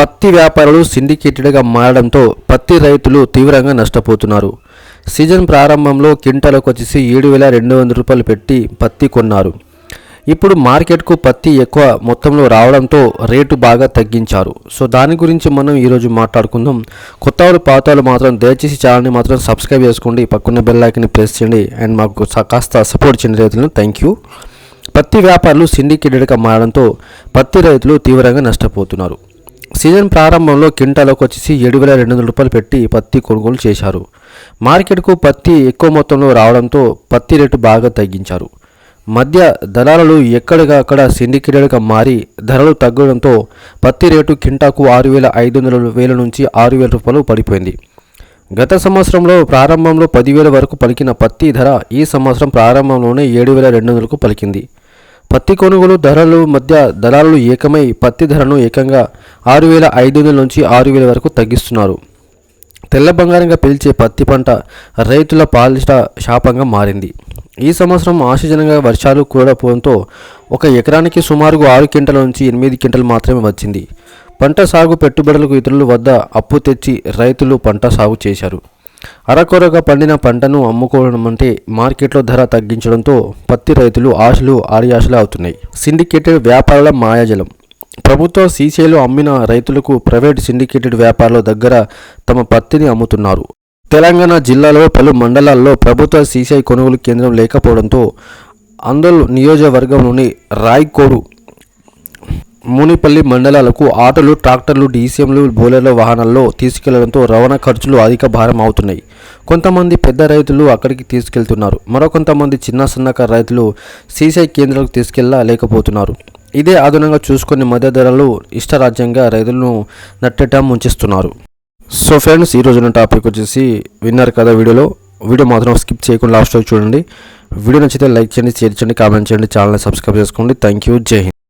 పత్తి వ్యాపారులు సిండికేటెడ్గా మారడంతో పత్తి రైతులు తీవ్రంగా నష్టపోతున్నారు. సీజన్ ప్రారంభంలో క్వింటాలకు వచ్చేసి ఏడు వేల రెండు వందల రూపాయలు పెట్టి పత్తి కొన్నారు. ఇప్పుడు మార్కెట్కు పత్తి ఎక్కువ మొత్తంలో రావడంతో రేటు బాగా తగ్గించారు. సో దాని గురించి మనం ఈరోజు మాట్లాడుకుందాం. కొత్త వాళ్ళు పాతాలు మాత్రం దయచేసి ఛానల్ని మాత్రం సబ్స్క్రైబ్ చేసుకోండి. పక్కన బెల్ ప్రెస్ చేయండి. అండ్ మాకు స- కాస్త సపోర్ట్ చేయండి రైతులను. Thank you. పత్తి వ్యాపారులు సిండికేటెడ్గా మారడంతో పత్తి రైతులు తీవ్రంగా నష్టపోతున్నారు. సీజన్ ప్రారంభంలో క్వింటాలకు వచ్చేసి ఏడు వేల రెండు వందల రూపాయలు పెట్టి పత్తి కొనుగోలు చేశారు. మార్కెట్కు పత్తి ఎక్కువ మొత్తంలో రావడంతో పత్తి రేటు బాగా తగ్గించారు. మధ్య దళారులు ఎక్కడికక్కడ సిండికేటెడ్గా మారి ధరలు తగ్గడంతో పత్తి రేటు కింటాకు ఆరు వేల ఐదు వందల వేల నుంచి ఆరు వేల రూపాయలు పడిపోయింది. గత సంవత్సరంలో ప్రారంభంలో పదివేల వరకు పలికిన పత్తి ధర ఈ సంవత్సరం ప్రారంభంలోనే ఏడు వేల రెండు వందలకు పలికింది. పత్తి కొనుగోలు ధరలు మధ్య దళారులు ఏకమై పత్తి ధరను ఏకంగా ఆరు వేల ఐదు వందల నుంచి ఆరు వేల వరకు తగ్గిస్తున్నారు. తెల్ల బంగారంగా పిలిచే పత్తి పంట రైతుల పాలిట శాపంగా మారింది. ఈ సంవత్సరం ఆశజనంగా వర్షాలు కూడపోవడంతో ఒక ఎకరానికి సుమారుగా ఆరు క్వింటల నుంచి ఎనిమిది క్వింటలు మాత్రమే వచ్చింది. పంట సాగు పెట్టుబడులకు ఇతరుల వద్ద అప్పు తెచ్చి రైతులు పంట సాగు చేశారు. అరకొరగా పండిన పంటను అమ్ముకోవడం అంటే మార్కెట్లో ధర తగ్గించడంతో పత్తి రైతులు ఆశలు ఆర్యాశలు అవుతున్నాయి. సిండికేటెడ్ వ్యాపారాల మాయాజలం. ప్రభుత్వ సీసీలు అమ్మిన రైతులకు ప్రైవేట్ సిండికేటెడ్ వ్యాపారుల దగ్గర తమ పత్తిని అమ్ముతున్నారు. తెలంగాణ జిల్లాలో పలు మండలాల్లో ప్రభుత్వ సీసీఐ కొనుగోలు కేంద్రం లేకపోవడంతో అందరు నియోజకవర్గంలోని రాయ్కోరు మునిపల్లి మండలాలకు ఆటోలు ట్రాక్టర్లు డీసీఎంలు బోలెర్ల వాహనాల్లో తీసుకెళ్ళడంతో రవాణా ఖర్చులు అధిక భారం అవుతున్నాయి. కొంతమంది పెద్ద రైతులు అక్కడికి తీసుకెళ్తున్నారు. మరో కొంతమంది చిన్న సన్నకారు రైతులు సీసీఐ కేంద్రాలకు తీసుకెళ్ళలేకపోతున్నారు. ఇదే అదనంగా చూసుకుని మధ్య ధరలు ఇష్టరాజ్యంగా రైతులను నట్టేట ముంచిస్తున్నారు. సో ఫ్రెండ్స్ ఈ రోజున టాపిక్ వచ్చేసి విన్నారు కదా వీడియోలో. వీడియో మాత్రం స్కిప్ చేయకుండా లాస్ట్ వరకు చూడండి. వీడియో నచ్చితే లైక్ చేయండి షేర్ చేయండి కామెంట్ చేయండి ఛానల్ని సబ్స్క్రైబ్ చేసుకోండి. Thank you. జై హింద్.